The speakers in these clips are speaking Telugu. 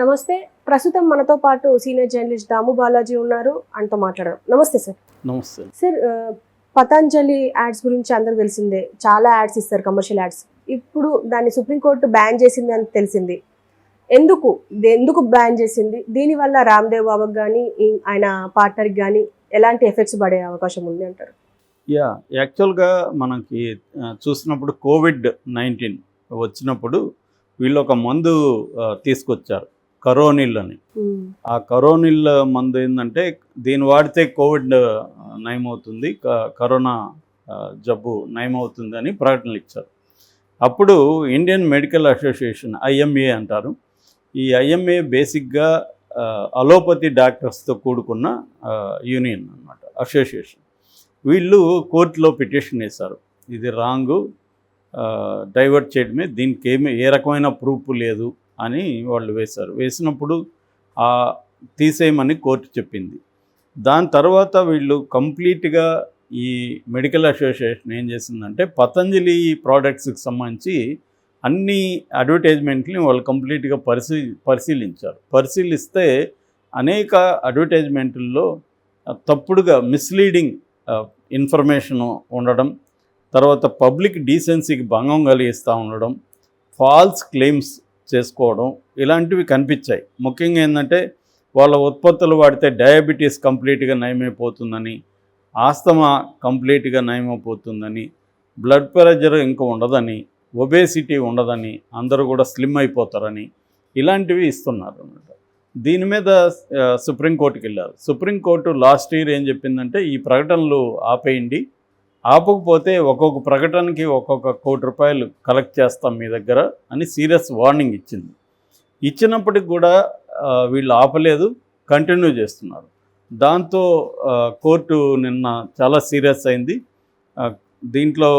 నమస్తే. ప్రస్తుతం మనతో పాటు సీనియర్ జర్నలిస్ట్ దాము బాలాజీ ఉన్నారు. ఆయనతో మాట్లాడడం నమస్తే సార్. నమస్తే. సార్ పతంజలి యాడ్స్ గురించి అందరికి తెలిసిందే. చాలా యాడ్స్ ఇస్తారు కమర్షియల్ యాడ్స్. ఇప్పుడు దాన్ని సుప్రీంకోర్టు బ్యాన్ చేసింది అని తెలిసింది. ఎందుకు? ఎందుకు బ్యాన్ చేసింది? దీనివల్ల రామ్దేవ్ బాబాకి కానీ ఆయన పార్ట్నర్కి కానీ ఎలాంటి ఎఫెక్ట్స్ పడే అవకాశం ఉంది అంటారు? యా యాక్చువల్గా మనకి చూసినప్పుడు కోవిడ్ నైన్టీన్ వచ్చినప్పుడు వీళ్ళు ఒక మందు తీసుకొచ్చారు. కరోనిల్ అని ఆ కరోనిల్ మందు ఏంటంటే దీన్ని వాడితే కోవిడ్ నయమవుతుంది కరోనా జబ్బు నయమవుతుంది అని ప్రకటనలు ఇచ్చారు అప్పుడు ఇండియన్ మెడికల్ అసోసియేషన్ ఐఎంఏ అంటారు. ఈ ఐఎంఏ బేసిక్గా అలోపతి డాక్టర్స్తో కూడుకున్న యూనియన్ అన్నమాట అసోసియేషన్. వీళ్ళు కోర్టులో పిటిషన్ వేశారు. ఇది రాంగు డైవర్ట్ చేయడమే దీనికి ఏమి ఏ రకమైన ప్రూఫ్ లేదు. అని వాళ్ళు వేశారు. వేసినప్పుడు ఆ తీసేయమని కోర్టు చెప్పింది. దాని తర్వాత వీళ్ళు కంప్లీట్గా ఈ మెడికల్ అసోసియేషన్ ఏం చేసిందంటే పతంజలి ప్రోడక్ట్స్కి సంబంధించి అన్ని అడ్వర్టైజ్మెంట్ని వాళ్ళు కంప్లీట్గా పరిశీ పరిశీలించారు. పరిశీలిస్తే అనేక అడ్వర్టైజ్మెంట్ల్లో తప్పుడుగా మిస్లీడింగ్ ఇన్ఫర్మేషన్ ఉండడం తర్వాత పబ్లిక్ డీసెన్సీకి భంగం కలిగిస్తూ ఉండడం ఫాల్స్ క్లెయిమ్స్ చేసుకోవడం ఇలాంటివి కనిపించాయి. ముఖ్యంగా ఏంటంటే వాళ్ళ ఉత్పత్తులు వాడితే డయాబెటీస్ కంప్లీట్గా నయమైపోతుందని ఆస్తమా కంప్లీట్గా నయమైపోతుందని బ్లడ్ ప్రెషర్ ఇంకా ఉండదని ఒబేసిటీ ఉండదని అందరూ కూడా స్లిమ్ అయిపోతారని ఇలాంటివి ఇస్తున్నారు అనమాట దీని మీద సుప్రీంకోర్టుకి వెళ్ళారు. సుప్రీంకోర్టు లాస్ట్ ఇయర్ ఏం చెప్పిందంటే ఈ ప్రకటనలు ఆపేయండి ఆపకపోతే ఒక్కొక్క ప్రకటనకి ఒక్కొక్క కోటి రూపాయలు కలెక్ట్ చేస్తాం మీ దగ్గర అని సీరియస్ వార్నింగ్ ఇచ్చింది. ఇచ్చినప్పటికి కూడా వీళ్ళు ఆపలేదు కంటిన్యూ చేస్తున్నారు. దాంతో కోర్టు నిన్న చాలా సీరియస్ అయింది. దీంట్లో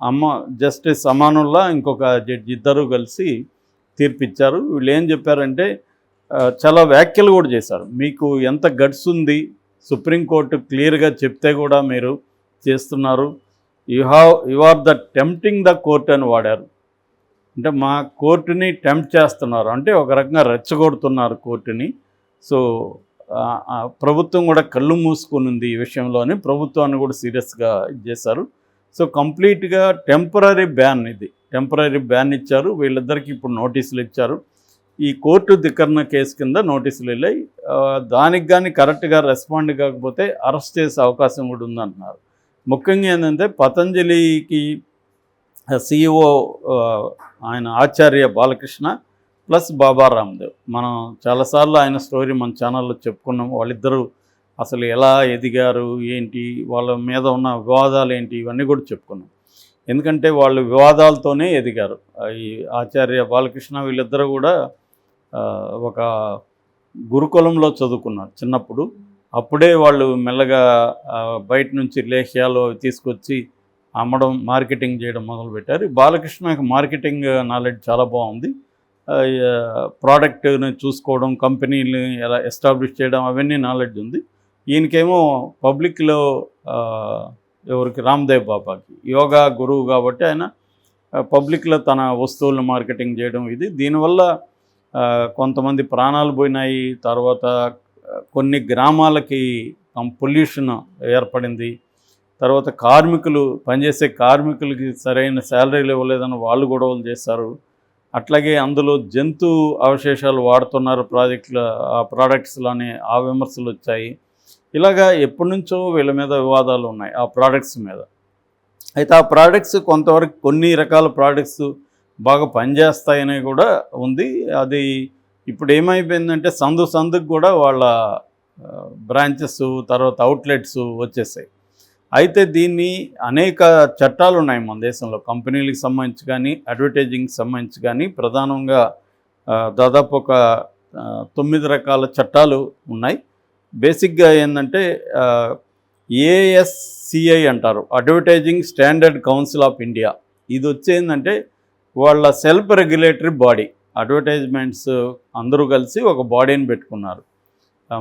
అమ్మ జస్టిస్ అమానుల్లా ఇంకొక జడ్జి ఇద్దరు కలిసి తీర్పిచ్చారు. వీళ్ళు ఏం చెప్పారంటే చాలా వ్యాఖ్యలు కూడా చేశారు. మీకు ఎంత గడ్స్ ఉంది సుప్రీంకోర్టు క్లియర్గా చెప్తే కూడా మీరు చేస్తున్నారు. You have you are the tempting the court అని వాడారు. అంటే మా కోర్టుని టెంప్ట్ చేస్తున్నారు. అంటే ఒక రకంగా రెచ్చగొడుతున్నారు కోర్టుని. సో ప్రభుత్వం కూడా కళ్ళు మూసుకుని ఉంది ఈ విషయంలోని. ప్రభుత్వాన్ని కూడా సీరియస్గా చేశారు. సో కంప్లీట్గా టెంపరీ బ్యాన్ ఇది. టెంపరీ బ్యాన్ ఇచ్చారు. వీళ్ళిద్దరికి ఇప్పుడు నోటీసులు ఇచ్చారు. ఈ కోర్టు ధిక్కరణ కేసు కింద నోటీసులు వెళ్ళాయి. దానికి కానీ కరెక్ట్గా రెస్పాండ్ కాకపోతే అరెస్ట్ చేసే అవకాశం కూడా ఉందంటున్నారు. ముఖ్యంగా ఏంటంటే పతంజలికి సిఇఓ ఆయన ఆచార్య బాలకృష్ణ ప్లస్ బాబా రామ్దేవ్. మనం చాలాసార్లు ఆయన స్టోరీ మన ఛానల్లో చెప్పుకున్నాం. వాళ్ళిద్దరూ అసలు ఎలా ఎదిగారు ఏంటి వాళ్ళ మీద ఉన్న వివాదాలు ఏంటి ఇవన్నీ కూడా చెప్పుకున్నాం. ఎందుకంటే వాళ్ళు వివాదాలతోనే ఎదిగారు. ఈ ఆచార్య బాలకృష్ణ వీళ్ళిద్దరూ కూడా ఒక గురుకులంలో చదువుకున్నారు చిన్నప్పుడు. అప్పుడే వాళ్ళు మెల్లగా బయట నుంచి లేహ్యాలు అవి తీసుకొచ్చి అమ్మడం మార్కెటింగ్ చేయడం మొదలుపెట్టారు. బాలకృష్ణకి మార్కెటింగ్ నాలెడ్జ్ చాలా బాగుంది. ప్రోడక్ట్ని చూసుకోవడం కంపెనీని ఎలా ఎస్టాబ్లిష్ చేయడం అవన్నీ నాలెడ్జ్ ఉంది. ఈయనకేమో పబ్లిక్లో ఎవరికి? రామ్దేవ్ బాబాకి. యోగా గురువు కాబట్టి ఆయన పబ్లిక్లో తన వస్తువులను మార్కెటింగ్ చేయడం ఇది. దీనివల్ల కొంతమంది ప్రాణాలు పోయినాయి. తర్వాత కొన్ని గ్రామాలకి పొల్యూషన్ ఏర్పడింది. తర్వాత కార్మికులు పనిచేసే కార్మికులకి సరైన శాలరీలు ఇవ్వలేదని వాళ్ళు గొడవలు చేశారు. అట్లాగే అందులో జంతు అవశేషాలు వాడుతున్నారు ప్రాజెక్టుల ఆ ప్రోడక్ట్స్లో అనే ఆ విమర్శలు వచ్చాయి. ఇలాగా ఎప్పటి నుంచో వీళ్ళ మీద వివాదాలు ఉన్నాయి ఆ ప్రోడక్ట్స్ మీద. అయితే ఆ ప్రోడక్ట్స్ కొంతవరకు కొన్ని రకాల ప్రోడక్ట్స్ బాగా పనిచేస్తాయని కూడా ఉంది. అది ఇప్పుడు ఏమైపోయిందంటే సందు సందుకు కూడా వాళ్ళ బ్రాంచెస్ తర్వాత అవుట్లెట్స్ వచ్చేసాయి. అయితే దీన్ని అనేక చట్టాలు ఉన్నాయి మన దేశంలో. కంపెనీలకు సంబంధించి కానీ అడ్వర్టైజింగ్కి సంబంధించి కానీ ప్రధానంగా దాదాపు ఒక తొమ్మిది రకాల చట్టాలు ఉన్నాయి. బేసిక్గా ఏంటంటే ఏఎస్సిఐ అంటారు. Advertising standard council of India ఇది వచ్చేందంటే వాళ్ళ సెల్ఫ్ రెగ్యులేటరీ బాడీ అడ్వర్టైజ్మెంట్స్ అందరూ కలిసి ఒక బాడీని పెట్టుకున్నారు.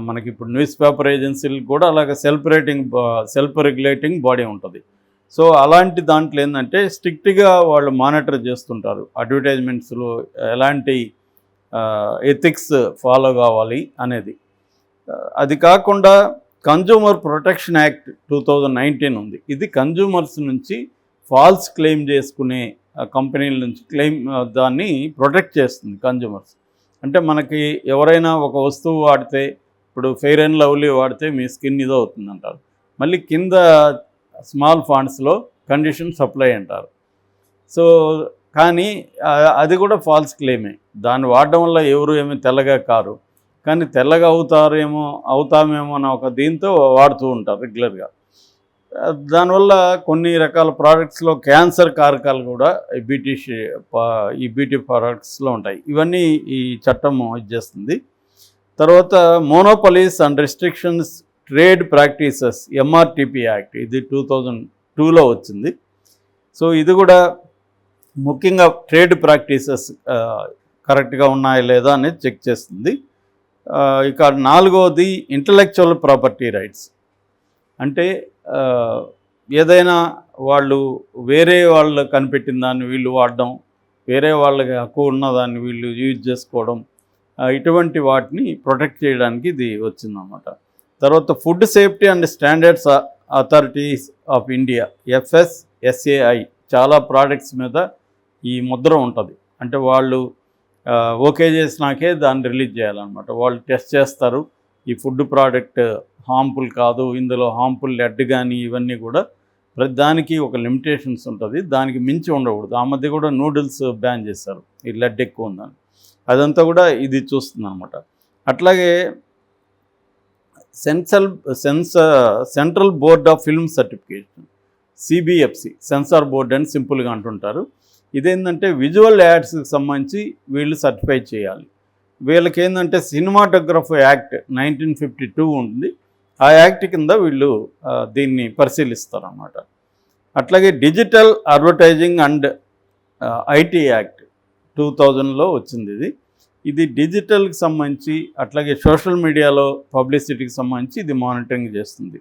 మనకి ఇప్పుడు న్యూస్ పేపర్ ఏజెన్సీలు కూడా అలాగే self rating self regulating body ఉంటుంది. సో అలాంటి దాంట్లో ఏంటంటే స్ట్రిక్ట్గా వాళ్ళు మానిటర్ చేస్తుంటారు. అడ్వర్టైజ్మెంట్స్లో ఎలాంటి ఎథిక్స్ ఫాలో కావాలి అనేది. అది కాకుండా consumer protection act two thousand nineteen ఉంది. ఇది కన్జ్యూమర్స్ నుంచి ఫాల్స్ క్లెయిమ్ చేసుకునే కంపెనీల నుంచి క్లెయిమ్ దాన్ని ప్రొటెక్ట్ చేస్తుంది కన్జ్యూమర్స్ అంటే మనకి ఎవరైనా ఒక వస్తువు వాడితే ఇప్పుడు ఫెయిర్ అండ్ లవ్లీ వాడితే మీ స్కిన్ ఇదో అవుతుంది అంటారు మళ్ళీ కింద స్మాల్ ఫాండ్స్లో కండిషన్ సప్లై అంటారు. సో కానీ అది కూడా ఫాల్స్ క్లెయిమే. దాన్ని వాడడం వల్ల ఎవరు ఏమీ తెల్లగా కారు. కానీ తెల్లగా అవుతారేమో అవుతామేమో అన్న ఒక దీంతో వాడుతూ ఉంటారు రెగ్యులర్గా. దానివల్ల కొన్ని రకాల ప్రోడక్ట్స్లో క్యాన్సర్ కారకాలు కూడా ఈ ఈ బ్యూటీ ప్రోడక్ట్స్లో ఉంటాయి. ఇవన్నీ ఈ చట్టం ఇచ్చేస్తుంది. తర్వాత monopolies and restrictions trade practices MRTP act ఇది టూ థౌజండ్ టూలో వచ్చింది. సో ఇది కూడా ముఖ్యంగా ట్రేడ్ ప్రాక్టీసెస్ కరెక్ట్గా ఉన్నాయా లేదా అనేది చెక్ చేస్తుంది. ఇక నాలుగవది ఇంటలెక్చువల్ ప్రాపర్టీ రైట్స్ అంటే ఏదైనా వాళ్ళు వేరే వాళ్ళు కనిపెట్టిన దాన్ని వీళ్ళు వాడడం వేరే వాళ్ళకి హక్కు ఉన్నదాన్ని వీళ్ళు యూజ్ చేసుకోవడం ఇటువంటి వాటిని ప్రొటెక్ట్ చేయడానికి ఇది వచ్చిందన్నమాట. తర్వాత food safety and standards authorities of India FSSAI చాలా ప్రోడక్ట్స్ మీద ఈ ముద్ర ఉంటుంది. అంటే వాళ్ళు ఓకే చేసినాకే దాన్ని రిలీజ్ చేయాలన్నమాట. వాళ్ళు టెస్ట్ చేస్తారు ఈ ఫుడ్ ప్రోడక్ట్ హార్మ్ఫుల్ కాదు ఇందులో హార్మ్ఫుల్ లెడ్ కానీ ఇవన్నీ కూడా ప్రతి దానికి ఒక లిమిటేషన్స్ ఉంటుంది. దానికి మించి ఉండకూడదు. ఆ మధ్య కూడా నూడిల్స్ బ్యాన్ చేశారు. ఈ లెడ్ ఎక్కువ ఉందని. అదంతా కూడా ఇది చూస్తుంది అనమాట అట్లాగే సెన్సల్ sense central board of film certification CBFC censor board అని సింపుల్గా అంటుంటారు. ఇదేంటంటే విజువల్ యాడ్స్కి సంబంధించి వీళ్ళు సర్టిఫై చేయాలి. వీళ్ళకి ఏంటంటే cinematography act nineteen fifty two ఉంటుంది. ఆ యాక్ట్ కింద వీళ్ళు దీన్ని పరిశీలిస్తారన్నమాట. అట్లాగే digital advertising and IT act two థౌజండ్లో వచ్చింది ఇది. ఇది డిజిటల్కి సంబంధించి అట్లాగే సోషల్ మీడియాలో పబ్లిసిటీకి సంబంధించి ఇది మానిటరింగ్ చేస్తుంది.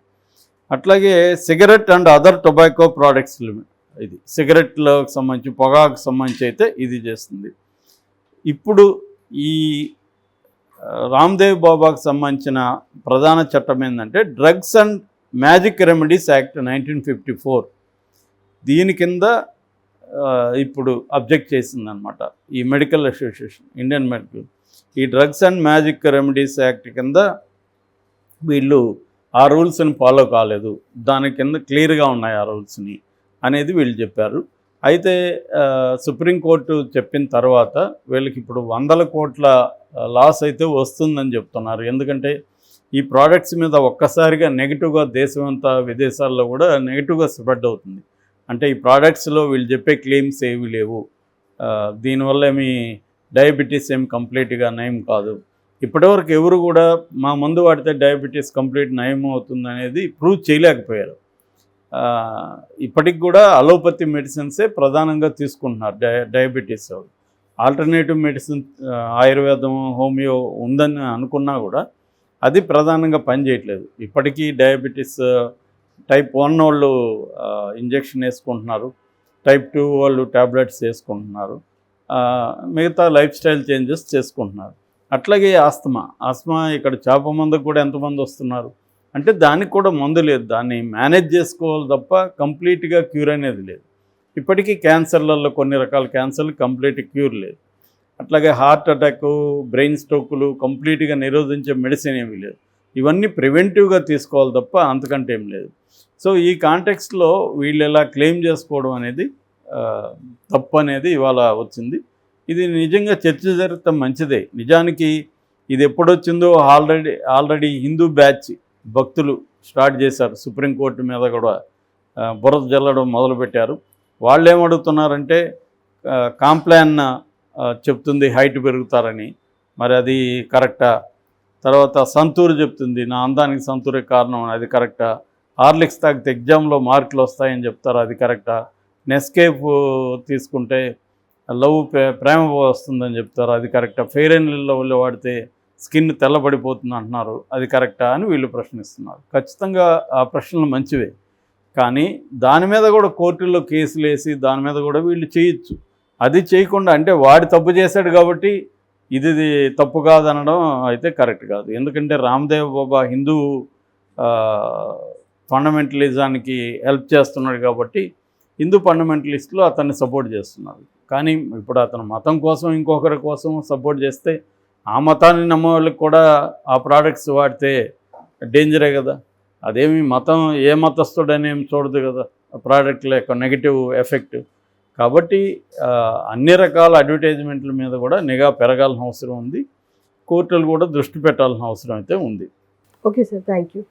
అట్లాగే cigarette and other tobacco products ఇది సిగరెట్లకు సంబంధించి పొగాకు సంబంధించి అయితే ఇది చేస్తుంది. ఇప్పుడు ఈ రామ్దేవ్ బాబాకు సంబంధించిన ప్రధాన చట్టం ఏంటంటే drugs and magic remedies act nineteen fifty four. దీని కింద ఇప్పుడు అబ్జెక్ట్ చేసిందనమాట ఈ మెడికల్ అసోసియేషన్ ఇండియన్ మెడికల్. ఈ drugs and magic remedies act కింద వీళ్ళు ఆ రూల్స్ని ఫాలో కాలేదు. దాని కింద క్లియర్గా ఉన్నాయి ఆ రూల్స్ని అనేది వీళ్ళు చెప్పారు. అయితే సుప్రీంకోర్టు చెప్పిన తర్వాత వీళ్ళకి ఇప్పుడు వందల కోట్ల లాస్ అయితే వస్తుందని చెప్తున్నారు. ఎందుకంటే ఈ ప్రోడక్ట్స్ మీద ఒక్కసారిగా నెగిటివ్గా దేశమంతా విదేశాల్లో కూడా నెగిటివ్గా స్ప్రెడ్ అవుతుంది. అంటే ఈ ప్రోడక్ట్స్లో వీళ్ళు చెప్పే క్లెయిమ్స్ ఏవి లేవు. దీనివల్ల ఏమి డయాబెటీస్ ఏం కంప్లీట్గా నయం కాదు. ఇప్పటివరకు ఎవరు కూడా మా మందు వాడితే డయాబెటీస్ కంప్లీట్ నయం అవుతుంది అనేది ప్రూవ్ చేయలేకపోయారు. ఇప్పటికి కూడా అలోపతి మెడిసిన్సే ప్రధానంగా తీసుకుంటున్నారు. డయాబెటీస్ వాళ్ళు. ఆల్టర్నేటివ్ మెడిసిన్ ఆయుర్వేదం హోమియో ఉందని అనుకున్నా కూడా అది ప్రధానంగా పనిచేయట్లేదు ఇప్పటికీ డయాబెటీస్ టైప్ వన్ వాళ్ళు ఇంజెక్షన్ వేసుకుంటున్నారు టైప్ టూ వాళ్ళు ట్యాబ్లెట్స్ వేసుకుంటున్నారు మిగతా లైఫ్ స్టైల్ చేంజెస్ చేసుకుంటున్నారు. అట్లాగే ఆస్తమా ఆస్తమా ఇక్కడ చేప మందుకు కూడా ఎంతమంది వస్తున్నారు? అంటే దానికి కూడా మందు లేదు. దాన్ని మేనేజ్ చేసుకోవాలి తప్ప కంప్లీట్గా క్యూర్ అనేది లేదు. ఇప్పటికీ క్యాన్సర్లలో కొన్ని రకాల క్యాన్సర్లు కంప్లీట్ క్యూర్ లేదు. అట్లాగే హార్ట్ అటాక్ బ్రెయిన్ స్ట్రోకులు కంప్లీట్గా నిరోధించే మెడిసిన్ ఏమీ లేదు. ఇవన్నీ ప్రివెంటివ్గా తీసుకోవాలి తప్ప అంతకంటే ఏం లేదు. సో ఈ కాంటెక్స్ట్లో వీళ్ళు ఎలా క్లెయిమ్ చేసుకోవడం అనేది తప్పు అనేది ఇవాళ వచ్చింది. ఇది నిజంగా చర్చ జరగటం మంచిదే. నిజానికి ఇది ఎప్పుడొచ్చిందో ఆల్రెడీ ఆల్రెడీ హిందూ బ్యాచ్ భక్తులు స్టార్ట్ చేశారు. సుప్రీంకోర్టు మీద కూడా బురద జల్లడం మొదలుపెట్టారు. వాళ్ళు ఏమడుగుతున్నారంటే కాంప్లాన్ చెప్తుంది హైట్ పెరుగుతారని. మరి అది కరెక్టా? తర్వాత సంతూర్ చెప్తుంది నా అందానికి సంతూరే కారణం అని. అది కరెక్టా? హార్లిక్స్ తాగితే ఎగ్జామ్లో మార్కులు వస్తాయని చెప్తారు? అది కరెక్టా? నెస్కేప్ తీసుకుంటే లవ్ ప్రే- ప్రేమ వస్తుందని చెప్తారు? అది కరెక్టా? ఫెయిర్ అండ్ లవ్లో వాడితే స్కిన్ తెల్లబడిపోతుంది అంటున్నారు అది కరెక్టా అని వీళ్ళు ప్రశ్నిస్తున్నారు. ఖచ్చితంగా ఆ ప్రశ్నలు మంచివే. కానీ దాని మీద కూడా కోర్టుల్లో కేసులు వేసి దాని మీద కూడా వీళ్ళు చేయొచ్చు. అది చేయకుండా అంటే వాడు తప్పు చేశాడు కాబట్టి ఇది తప్పు కాదనడం అయితే కరెక్ట్ కాదు. ఎందుకంటే రామ్దేవ్ బాబా హిందూ ఫండమెంటలిజానికి హెల్ప్ చేస్తున్నాడు కాబట్టి హిందూ ఫండమెంటలిస్టులు అతన్ని సపోర్ట్ చేస్తున్నారు. కానీ ఇప్పుడు అతను మతం కోసం ఇంకొకరి కోసం సపోర్ట్ చేస్తే ఆ మతాన్ని నమ్మే వాళ్ళకి కూడా ఆ ప్రోడక్ట్స్ వాడితే డేంజరే కదా. అదేమి మతం ఏ మతస్థుడని ఏం చూడదు కదా. ప్రోడక్ట్ల యొక్క నెగిటివ్ ఎఫెక్ట్ కాబట్టి అన్ని రకాల అడ్వర్టైజ్మెంట్ల మీద కూడా నిఘా పెరగాల్సిన అవసరం ఉంది. కోర్టులు కూడా దృష్టి పెట్టాల్సిన అవసరం అయితే ఉంది. Okay sir thank you